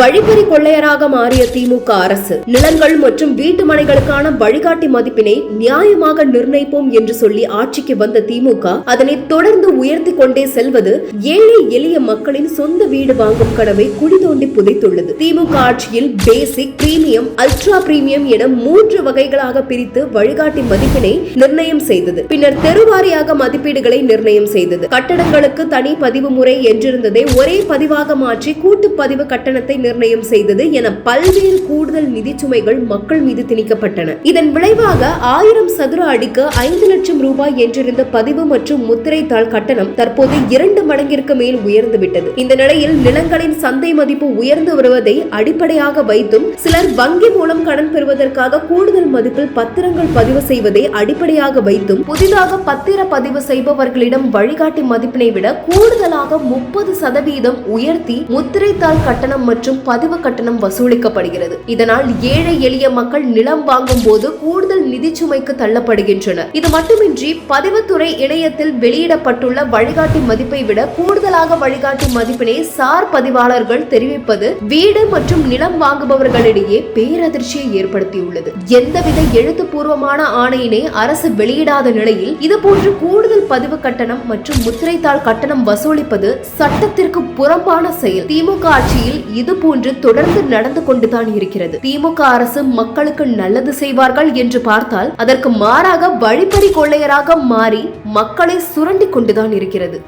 வழிப்பறி கொள்ளையராக மாறிய திமுக அரசு நிலங்கள் மற்றும் வீட்டு மனைகளுக்கான வழிகாட்டி மதிப்பினை நியாயமாக நிர்ணயிப்போம் என்று சொல்லி ஆட்சிக்கு வந்த திமுக அதனை தொடர்ந்து உயர்த்தி கொண்டே செல்வது ஏழை எளிய மக்களின் சொந்த வீடு வாங்கும் கனவை குழி தோண்டி புதைத்துள்ளது. திமுக ஆட்சியில் பேசிக் பிரீமியம் அல்ட்ரா பிரீமியம் என மூன்று வகைகளாக பிரித்து வழிகாட்டி மதிப்பினை நிர்ணயம் செய்தது. பின்னர் தெருவாரியாக மதிப்பீடுகளை நிர்ணயம் செய்தது. கட்டடங்களுக்கு தனி பதிவு முறை என்றிருந்ததை ஒரே பதிவாக மாற்றி கூட்டு பதிவு கட்டணத்தை நிர்ணயம் செய்தது என பல்வேறு கூடுதல் நிதி சுமைகள் மக்கள் மீது திணிக்கப்பட்டன. இதன் விளைவாக ஆயிரம் சதுர அடிக்கு ஐந்து லட்சம் ரூபாய் என்றிருந்த பதிவு மற்றும் முத்திரை தாள் கட்டணம் தற்போது இரண்டு மடங்கிற்கு மேல் உயர்ந்து விட்டது. இந்த நிலையில் நிலங்களின் சந்தை மதிப்பு உயர்ந்து வருவதை அடிப்படையாக வைத்தும் சிலர் வங்கி மூலம் கடன் பெறுவதற்காக கூடுதல் மதிப்பில் பத்திரங்கள் பதிவு செய்வதை அடிப்படையாக வைத்தும் புதிதாக பத்திர பதிவு செய்பவர்களிடம் வழிகாட்டி மதிப்பினை விட கூடுதலாக முப்பது சதவீதம் உயர்த்தி முத்திரைத்தாள் கட்டணம் மற்றும் பதிவு கட்டணம் வசூலிக்கப்படுகிறது. இதனால் ஏழை எளிய மக்கள் நிலம் வாங்கும் போது கூடுதல் நிதி சுமைக்கு தள்ளப்படுகின்றனர். இது மட்டுமின்றி பதிவுத்துறை இணையத்தில் வெளியிடப்பட்டுள்ள வழிகாட்டி மதிப்பை விட கூடுதலாக வழிகாட்டி மதிப்பினை சார் பதிவாளர்கள் தெரிவிப்பது வீடு மற்றும் நிலம் வாங்குபவர்களிடையே பேரதிர்ச்சியை ஏற்படுத்தியுள்ளது. எந்தவித எழுத்துப்பூர்வமான ஆணையினை அரசு வெளியிடாத நிலையில் இதுபோன்று கூடுதல் பதிவு கட்டணம் மற்றும் முத்திரைத்தாள் கட்டணம் வசூலிப்பது சட்டத்திற்கு புறம்பான செயல். திமுக ஆட்சியில் இது போன்று தொடர்ந்து நடந்து கொண்டுதான் இருக்கிறது. திமுக அரசு மக்களுக்கு நல்லது செய்வார்கள் என்று பார்த்தால் அதற்கு மாறாக வழிப்பறி கொள்ளையராக மாறி மக்களை சுரண்டி கொண்டுதான் இருக்கிறது.